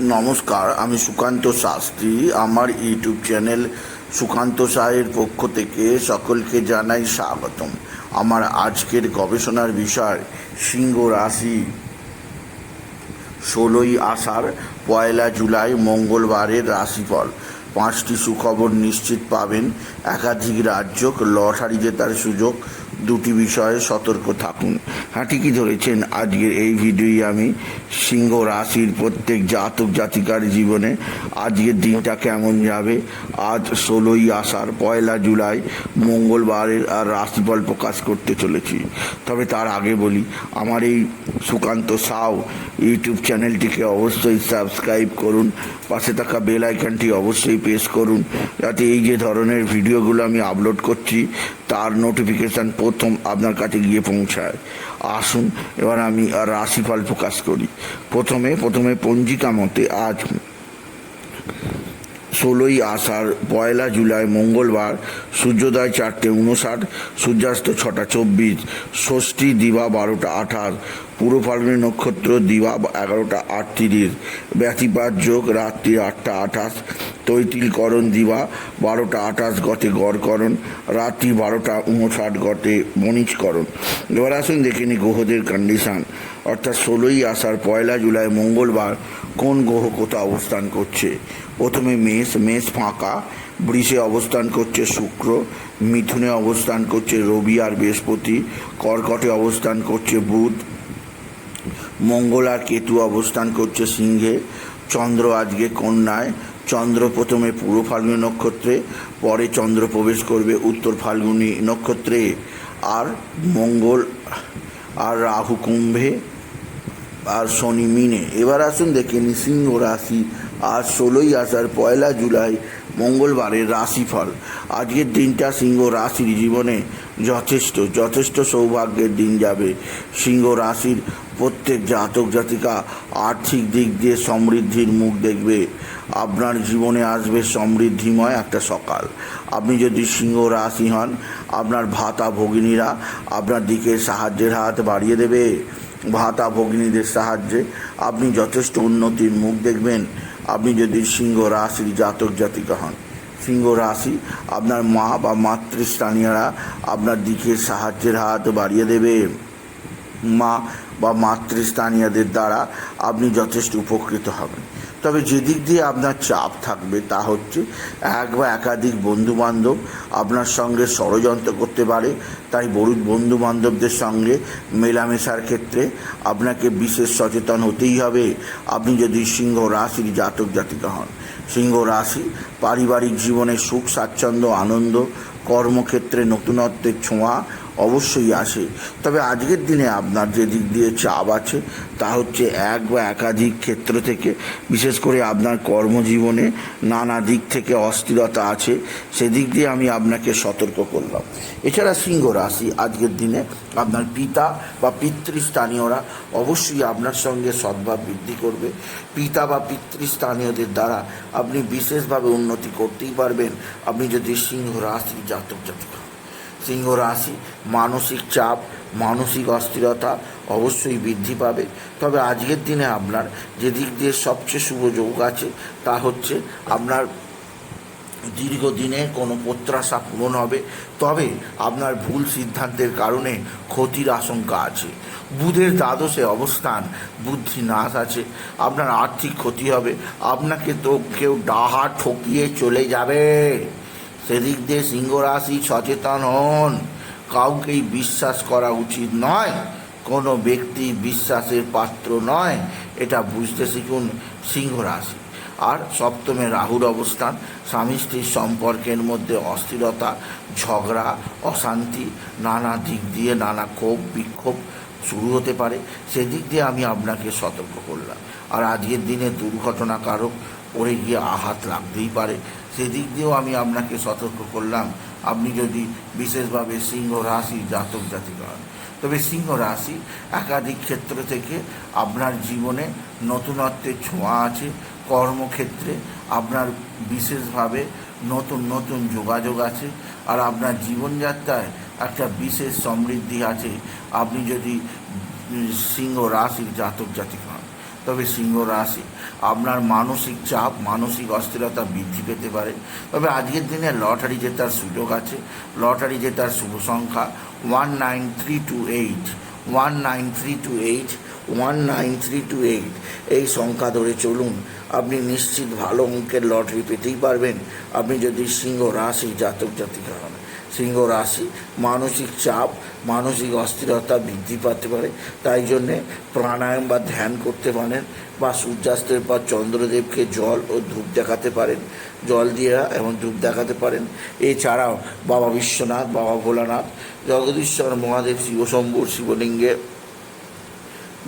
নমস্কার, আমি সুকান্ত শাস্ত্রী। আমার ইউটিউব চ্যানেল সুকান্ত সাহের পক্ষ থেকে সকলকে জানাই স্বাগতম। আমার আজকের গবেষণার বিষয়, সিংহ রাশি। ষোলোই আষাঢ়, পয়লা জুলাই, মঙ্গলবারের রাশিফল। পাঁচটি সুখবর নিশ্চিত পাবেন। একাধিক রাজ্য লটারি জেতার সুযোগ দুটি বিষয়ে সতর্ক থাকুন। হ্যাঁ ঠিকই ধরেছেন, আজকের এই ভিডিওই আমি। সিংহ রাশির প্রত্যেক জাতক জাতিকার জীবনে আজকের দিনটা কেমন যাবে? আজ ষোলোই আষাঢ়, পয়লা জুলাই মঙ্গলবারের আর রাশিফল প্রকাশ করতে চলেছি। তবে তার আগে বলি, আমার এই সুকান্ত সাউ ইউটিউব চ্যানেলটিকে অবশ্যই সাবস্ক্রাইব করুন। পাশে থাকা বেল আইকনটি অবশ্যই প্রেস করুন। যাতে এই যে ধরনের ভিডিওগুলো আমি আপলোড করছি তার নোটিফিকেশান প্রথম আপনার কাছে গিয়ে পৌঁছায়। আসুন, এবার আমি রাশিফল প্রকাশ করি। প্রথমে প্রথমে পঞ্জিকা মতে আজ ষোলোই আষাঢ়, পয়লা জুলাই, মঙ্গলবার, সূর্যোদয় চারটে উনষাট সূর্যাস্ত ছটা চব্বিশ, ষষ্ঠী দিবা বারোটা আঠাশ পূর্ব ফাল্গুনী নক্ষত্র দিবা এগারোটা আটত্রিশ। ব্যতিপাত যোগ রাত্রি আটটা আঠাশ। তৈতিলকরণ দিবা বারোটা আঠাশ গতে গড়করণ। রাত্রি বারোটা উনষাট গতে বণিজকরণ এবার আসুন দেখে নি গ্রহদের কন্ডিশন অর্থাৎ ষোলোই আষাঢ়, পয়লা জুলাই, মঙ্গলবার কোন গ্রহ কোথা অবস্থান করছে? প্রথমে মেষ মেষ ফাঁকা, বৃষে অবস্থান করছে শুক্র, মিথুনে অবস্থান করছে রবি আর বৃহস্পতি, কর্কটে অবস্থান করছে বুধ মঙ্গল আর কেতু অবস্থান করছে সিংহে। চন্দ্র আজকে কন্যায়। চন্দ্র প্রথমে পূর্ব ফাল্গুনী নক্ষত্রে, পরে চন্দ্র প্রবেশ করবে উত্তর ফাল্গুনী নক্ষত্রে। আর মঙ্গল, আর রাহু কুম্ভে, আর শনি মিনে। এবার আসুন দেখে নি সিংহ রাশি। আর ষোলোই আষাঢ়, পয়লা জুলাই, মঙ্গলবারের রাশিফল। আজকের দিনটা সিংহ রাশির জীবনে যথেষ্ট যথেষ্ট সৌভাগ্যের দিন যাবে। সিংহ রাশির প্রত্যেক জাতক জাতিকা আর্থিক দিক দিয়ে সমৃদ্ধির মুখ দেখবে। আপনার জীবনে আসবে সমৃদ্ধিময় একটা সকাল। আপনি যদি সিংহ রাশি হন, আপনার ভাতা ভগিনীরা আপনার দিকে সাহায্যের হাত বাড়িয়ে দেবে। ভাতা ভগ্নীদের সাহায্যে আপনি যথেষ্ট উন্নতির মুখ দেখবেন। আপনি যদি সিংহ রাশির জাতক জাতিকা হন সিংহ রাশি আপনার মা বা মাতৃস্থানীয়রা আপনার দিকে সাহায্যের হাত বাড়িয়ে দেবে। মা বা মাতৃস্থানীয়দের দ্বারা আপনি যথেষ্ট উপকৃত হবেন। তবে যেদিক দিয়ে আপনার চাপ থাকবে তা হচ্ছে এক বা একাধিক বন্ধু বান্ধব আপনার সঙ্গে ষড়যন্ত্র করতে পারে। তাই বড় বন্ধু বান্ধবদের সঙ্গে মেলামেশার ক্ষেত্রে আপনাকে বিশেষ সচেতন হতেই হবে। আপনি যদি সিংহ রাশির জাতক জাতিকা হন, সিংহ রাশি পারিবারিক জীবনে সুখ, স্বাচ্ছন্দ্য, আনন্দ, কর্মক্ষেত্রে নতুনত্বের ছোঁয়া অবশ্যই আসে। তবে আজকের দিনে আপনার যে দিক দিয়ে চাপ আছে, তা হচ্ছে এক বা একাধিক ক্ষেত্র থেকে, বিশেষ করে আপনার কর্মজীবনে নানা দিক থেকে অস্থিরতা আছে, সেদিক দিয়ে আমি আপনাকে সতর্ক করলাম। এছাড়া সিংহ রাশি, আজকের দিনে আপনার পিতা বা পিতৃস্থানীয়রা অবশ্যই আপনার সঙ্গে সদ্ভাব বৃদ্ধি করবে। পিতা বা পিতৃস্থানীয়দের দ্বারা আপনি বিশেষভাবে উন্নতি করতেই পারবেন। আপনি যদি সিংহ রাশি জাতক জাতিক। সিংহ রাশি, মানসিক চাপ, মানসিক অস্থিরতা অবশ্যই বৃদ্ধি পাবে। তবে আজকের দিনে আপনার যে দিক দিয়ে সবচেয়ে শুভ যোগ আছে, তা হচ্ছে আপনার দীর্ঘদিনে কোনো প্রত্যাশা পূরণ হবে। তবে আপনার ভুল সিদ্ধান্তের কারণে ক্ষতির আশঙ্কা আছে। বুধের দ্বাদশে অবস্থান বুদ্ধি নাশ আছে। আপনার আর্থিক ক্ষতি হবে। আপনাকে তো কেউ ডাহা ঠকিয়ে চলে যাবে। সেদিক দিয়ে সিংহ রাশি সচেতন হন। কাউকেই বিশ্বাস করা উচিত নয়। কোনো ব্যক্তি বিশ্বাসের পাত্র নয়। এটা বুঝতে শিখুন সিংহ রাশি আর সপ্তমে রাহুর অবস্থান। স্বামী স্ত্রীর সম্পর্কের মধ্যে অস্থিরতা, ঝগড়া, অশান্তি, নানা দিক দিয়ে নানা ক্ষোভ, বিক্ষোভ শুরু হতে পারে। সেদিক দিয়ে আমি আপনাকে সতর্ক করলাম। আর আজকের দিনে দুর্ঘটনা কারক পড়ে গিয়ে আঘাত লাগতেই পারে। সেদিক দিয়েও আমি আপনাকে সতর্ক করলাম। আপনি যদি বিশেষভাবে সিংহ রাশি জাতক জাতিকা হন, তবে সিংহ রাশি একাধিক ক্ষেত্র থেকে আপনার জীবনে নতুনত্বের ছোঁয়া আছে, কর্মক্ষেত্রে আপনার বিশেষভাবে নতুন নতুন যোগাযোগ আছে, আর আপনার জীবনযাত্রায় একটা বিশেষ সমৃদ্ধি আছে। আপনি যদি সিংহ রাশির জাতক জাতিক হন তবে সিংহ রাশি, আপনার মানসিক চাপ, মানসিক অস্থিরতা বৃদ্ধি পেতে পারে। তবে আজকের দিনে লটারি জেতার সুযোগ আছে। লটারি জেতার শুভ সংখ্যা one nine three two eight one nine three two eight one nine three two eight এই সংখ্যা ধরে চলুন, আপনি নিশ্চিত ভালো অঙ্কের লটারি পেতেই পারবেন। আপনি যদি সিংহ রাশি জাতক জাতিকা হন সিংহ রাশি, মানসিক চাপ, মানসিক অস্থিরতা বৃদ্ধি পাতে পারে। তাই জন্যে প্রাণায়াম বা ধ্যান করতে পারেন বা সূর্যাস্তের পর চন্দ্রদেবকে জল ও ধূপ দেখাতে পারেন। জল দিয়ে এবং ধূপ দেখাতে পারেন। এছাড়াও বাবা বিশ্বনাথ, বাবা ভোলানাথ, জগদীশ্বর, মহাদেব, শিবশম্ভুর, শিবলিঙ্গে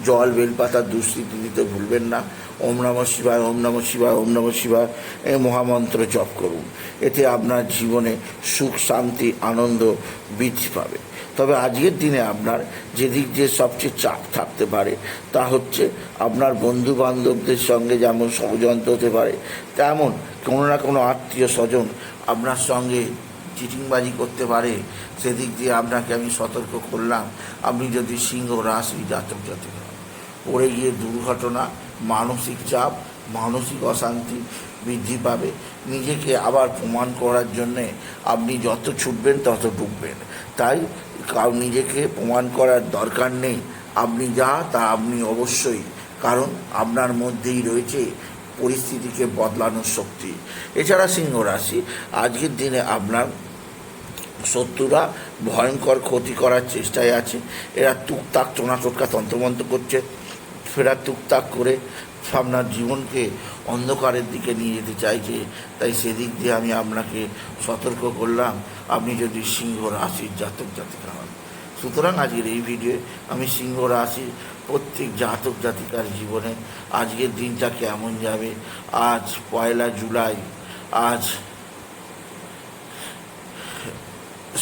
জল বেলপাতার দুষ্কৃতি দিতে ভুলবেন না। ওম নম শিবায়, ওম নম শিবায়, ওম নম শিবায় এই মহামন্ত্র জপ করুন। এতে আপনার জীবনে সুখ, শান্তি, আনন্দ বৃদ্ধি পাবে। তবে আজকের দিনে আপনার যেদিক দিয়ে সবচেয়ে চাপ থাকতে পারে, তা হচ্ছে আপনার বন্ধু বান্ধবদের সঙ্গে যেমন ষড়যন্ত্র হতে পারে, তেমন কোনো না কোনো আত্মীয় স্বজন আপনার সঙ্গে চিটিংবাজি করতে পারে। সেদিক দিয়ে আপনাকে আমি সতর্ক করলাম। আপনি যদি সিংহ, রাশি, জাতক, জাতিক। পড়ে গিয়ে দুর্ঘটনা, মানসিক চাপ, মানসিক অশান্তি বৃদ্ধি পাবে। নিজেকে আবার প্রমাণ করার জন্যে আপনি যত ছুটবেন তত ডুববেন। তাই কাউ নিজেকে প্রমাণ করার দরকার নেই। আপনি যা তা আপনি অবশ্যই, কারণ আপনার মধ্যেই রয়েছে পরিস্থিতিকে বদলানোর শক্তি। এছাড়া সিংহ রাশি, আজকের দিনে আপনার শত্রুরা ভয়ঙ্কর ক্ষতি করার চেষ্টায় আছে। এরা টুকটাক টোনা টোটকা তন্ত্রমন্ত্র করছে। ফেরা টুকটাক করে আপনার জীবনকে অন্ধকারের দিকে নিয়ে যেতে চাইছে। তাই সেদিক দিয়ে আমি আপনাকে সতর্ক করলাম, আপনি যদি সিংহ রাশির জাতক জাতিকা হন। সুতরাং আজকের এই ভিডিও আমি সিংহ রাশির প্রত্যেক জাতক জাতিকার জীবনে আজকের দিনটা কেমন যাবে, আজ পয়লা জুলাই, আজ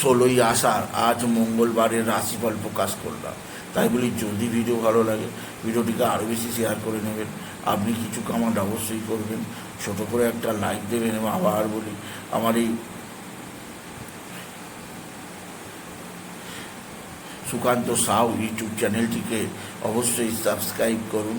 ষোলোই আষাঢ়, আজ মঙ্গলবারের রাশিফল প্রকাশ করলাম। তাই বলি যদি ভিডিও ভালো লাগে। ভিডিওটিকে আরও বেশি শেয়ার করে নেবেন। আপনি কিছু কামান্ড অবশ্যই করবেন। ছোট করে একটা লাইক দেবেন এবং আবার বলি, আমার এই সুকান্ত সাউ ইউটিউব চ্যানেলটিকে অবশ্যই সাবস্ক্রাইব করুন।